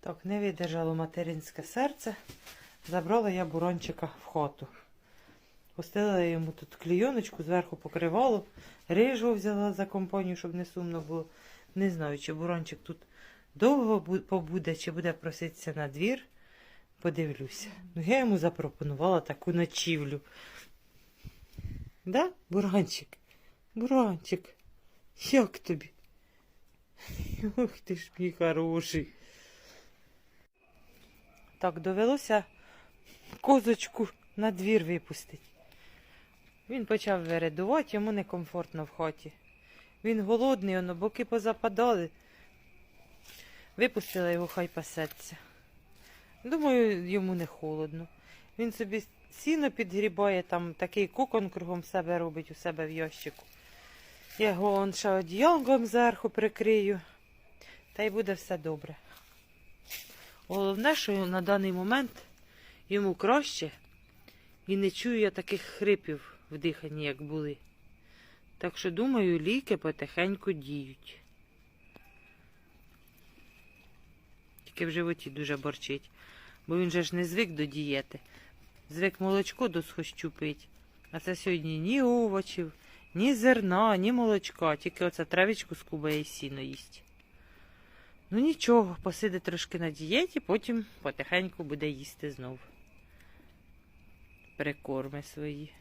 Так, не видержало материнське серце. Забрала я бурончика в хату. Пустила йому тут клійоночку, зверху покривало. Рижу взяла за компанію, щоб не сумно було. Не знаю, чи бурончик тут довго побуде, чи буде проситися на двір. Подивлюся. Ну, я йому запропонувала таку ночівлю. Да, буранчик? Буранчик, як тобі? Ох ти ж мій хороший. Так, довелося козочку на двір випустити. Він почав вередувати, йому некомфортно в хаті. Він голодний, воно боки позападали. Випустила його, хай пасеться. Думаю, йому не холодно. Він собі сіно підгрібає, там такий кокон кругом себе робить у себе в ящику. Я його он ще одіялом зверху прикрию. Та й буде все добре. Головне, що на даний момент йому краще і не чую я таких хрипів в диханні, як були. Так що, думаю, ліки потихеньку діють. Тільки в животі дуже борчить, бо він же ж не звик до дієти. Звик молочко до схощу пить. А це сьогодні ні овочів, ні зерна, ні молочка, тільки оце травичку скубає і сіно їсть. Ну нічого, посиде трошки на дієті, потім потихеньку буде їсти знов. Прикорми свої.